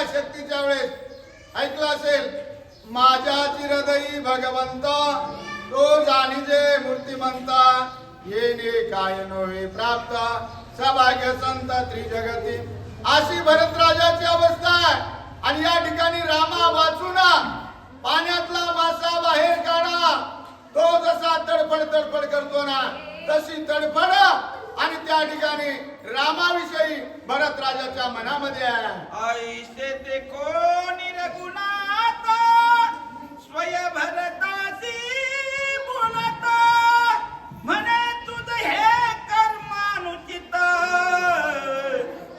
त्यावेळेस ऐकलं असेल माझ्या चिरदयी भगवंत तो जाणीजे मूर्तिमंता येणे काय नव्हे प्राप्त सभाग्य संत त्रिजगती. अशी भरतराजाची अवस्था आहे. आणि या ठिकाणी रामा वाचून पाण्यातला मासा बाहेर काढा. तो जसा तडफड तडफड करतो ना तशी तडफड आणि त्या ठिकाणी रामाविषयी भरत राजाच्या मनामध्ये आहे. ऐसे ते कोणी रघुनाथ स्वय भरतासी बोलत म्हणे तुझ हे कर्मानुचित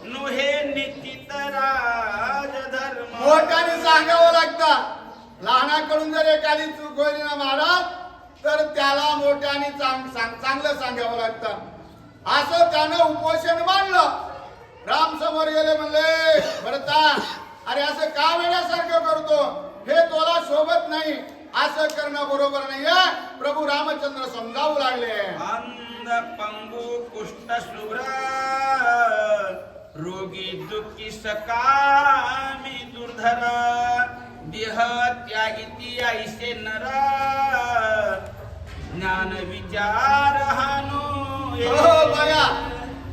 नुहे निश्चित राजधर्म. मोठ्याने सांगावं लागतं. लहानाकडून जर एखादी चूक होईल ना महाराज तर त्याला मोठ्याने चांग सांग- चांगलं सांगावं लागतं. असं त्यानं उपोषण मांडलं. राम समोर गेले म्हणले भरता अरे असं का वेड्यासारखं करतो? हे तुला शोभत नाही. असं करणं बरोबर नाहीये प्रभू रामचंद्र समजावू लागले. अंध पंगू कुष्ठ शुभ्र रोगी दुःखी सकामी दुर्धर देह त्यागिती ऐसे नर ज्ञान विचार हानो हो बघा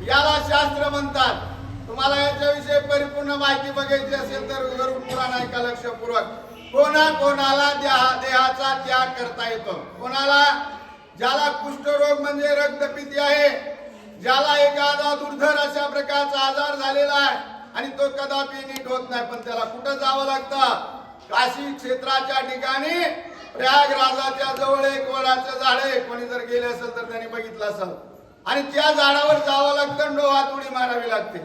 याला शास्त्र म्हणतात. तुम्हाला याच्याविषयी परिपूर्ण माहिती बघायची असेल तर गरुड पुराण ऐका लक्षपूर्वक. कोणा कोणाला देहा देहाचा त्याग करता येतो. कोणाला? ज्याला कुष्ठरोग म्हणजे रक्तपिती आहे ज्याला एखादा दुर्धर अशा प्रकारचा आजार झालेला आहे आणि तो कदापि नीट होत नाही पण त्याला कुठं जावं लागतं? काशी क्षेत्राच्या ठिकाणी प्रयागराजाच्या जवळ एक वडाचं झाड आहे. कोणी जर गेले असेल तर त्याने बघितलं असेल. आणि त्या झाडावर जावं लागतं डोहात उडी मारावी लागते.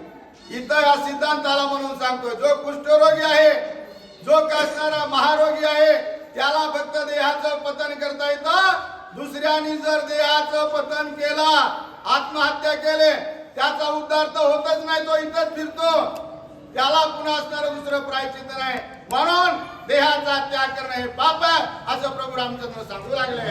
इथं हा सिद्धांताला म्हणून सांगतोय जो कुष्ठरोगी आहे जो कसणारा महारोगी आहे त्याला फक्त देहाचं पतन करता येतं. दुसऱ्यानी जर देहाचं पतन केला आत्महत्या केले त्याचा उद्धार तर होतच नाही तो इथंच फिरतो. त्याला पुन्हा असणारं दुसरं प्रायचित नाही. म्हणून देहाचा त्याग करणं हे पाप आहे असं प्रभू रामचंद्र सांगू लागले.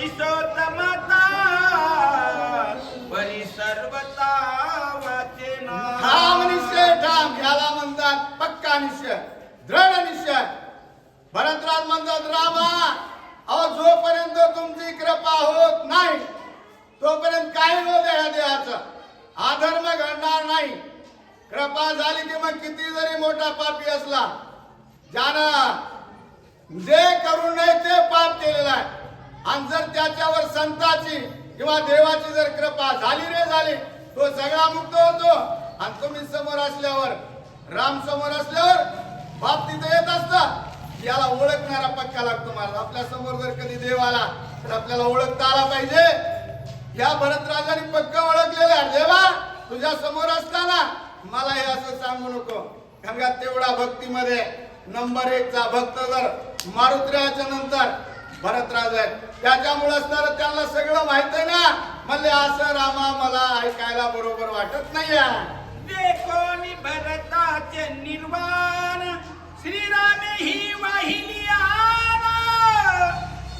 अधर्म पैसोत्तमता परी सर्वता वाचेना. ठाम निश्चय ठाम घ्याला म्हणतात पक्का निश्चय दृढ निश्चय भरतराज म्हणतात रामा अहो जोपर्यंत तुमची कृपा होत नाही तोपर्यंत काही हो ह्या देहाचं. अधर्म घडणार नाही. कृपा झाली की मग किती जरी मोठा पापी असला ज्यानं जे करू नये ते पाप केलेलं आहे. आणि जर त्याच्यावर संताची किंवा देवाची जर कृपा झाली रे झाली तो सगळा मुक्त होतो. आणि तुम्ही समोर असल्यावर राम समोर असल्यावर बाप तिथे येत असतात. याला ओळखणारा पक्का लागतो मला आपल्यासमोर जर कधी देव आला तर आपल्याला ओळखता आला पाहिजे. या भरतराजाने पक्का ओळखलेला देवा तुझ्या समोर असताना मला हे असं सांगू नको. कारण का तेवढा भक्तीमध्ये नंबर एकचा भक्त जर मारुत्र्याच्या नंतर भरतराज आहे त्याच्यामुळे असणार त्यांना सगळं माहीत आहे ना. म्हणले असं रामा मला ऐकायला बरोबर वाटत नाही देखोनी भरताचे निर्वाण. श्रीराम ही वाहिली आन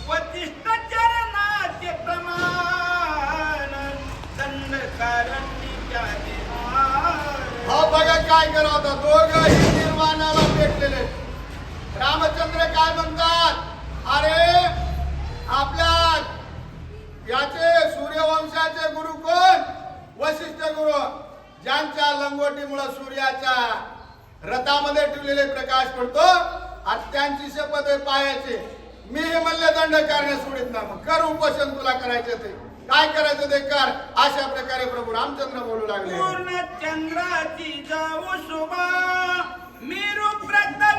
वतिष्ठ चरणाचे प्रमाण. दंडकारण्य हो बघा काय करा होता दोघही निर्माणाला भेटलेले रामचंद्र काय म्हणतात? अरे आपल्या याचे सूर्यवंशाचे गुरु कोण? वशिष्ठ गुरु ज्यांच्या लंगोटीमुळे सूर्याच्या रथामध्ये ठेवलेले प्रकाश पडतो आणि त्यांची शपथ आहे पायाची. मी हे म्हणले दंड करण्यास सोडित ना मग कर उपोषण तुला करायचं ते. काय करायचं ते कर. अशा प्रकारे प्रभू रामचंद्र बोलू लागले. पूर्ण चंद्राची जाऊ शोभा. मेरू प्रतवी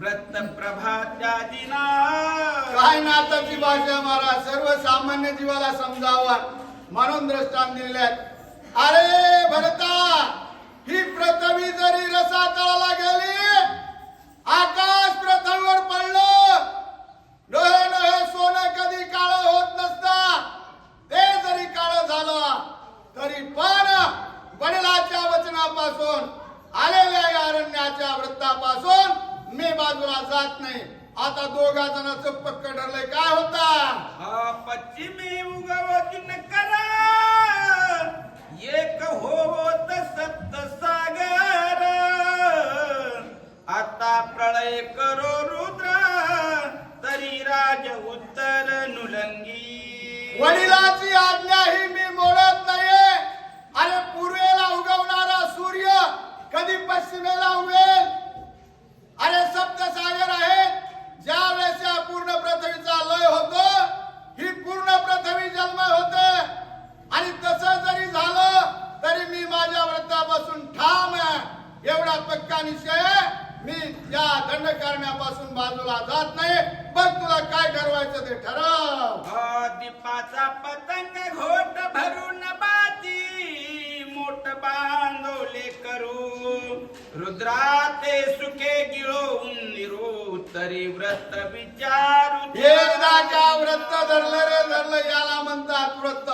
व्रत काय नाताची भाषा मारा सर्वसामान्य जीवाला समजावा. म्हणून दृष्टांत दिल्यात अरे भरता ही पृथ्वी जरी रसा तळाला गेली आकाश पृथ्वीवर पडलं. डोळे डोळे सोनं कधी काळ होत नसता. ते जरी काळ झालं तरी पण वडिलाच्या वचनापासून आता दोघा जणांचं पक्क ठरलंय. काय होता? हा पश्चिमी उगवतीन करा. एक होत सप्त सागर. आता प्रळय करो. पक्का निश्चय आहे. मी या दंडकारण्यापासून बाजूला जात नाही. पण तुला काय ठरवायचं ते ठरव. दीपाचा पतंग घोट भरून बाती मोठ बांधवले करू रुद्राते सुखे गिळून निरो तरी व्रत विचारू एकदा व्रत धरलं रे धरलं याला म्हणतात व्रत.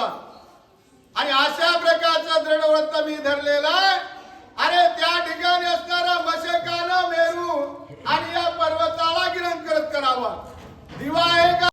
आणि अशा प्रकारचं दृढ व्रत मी धरलेला रिवाएगा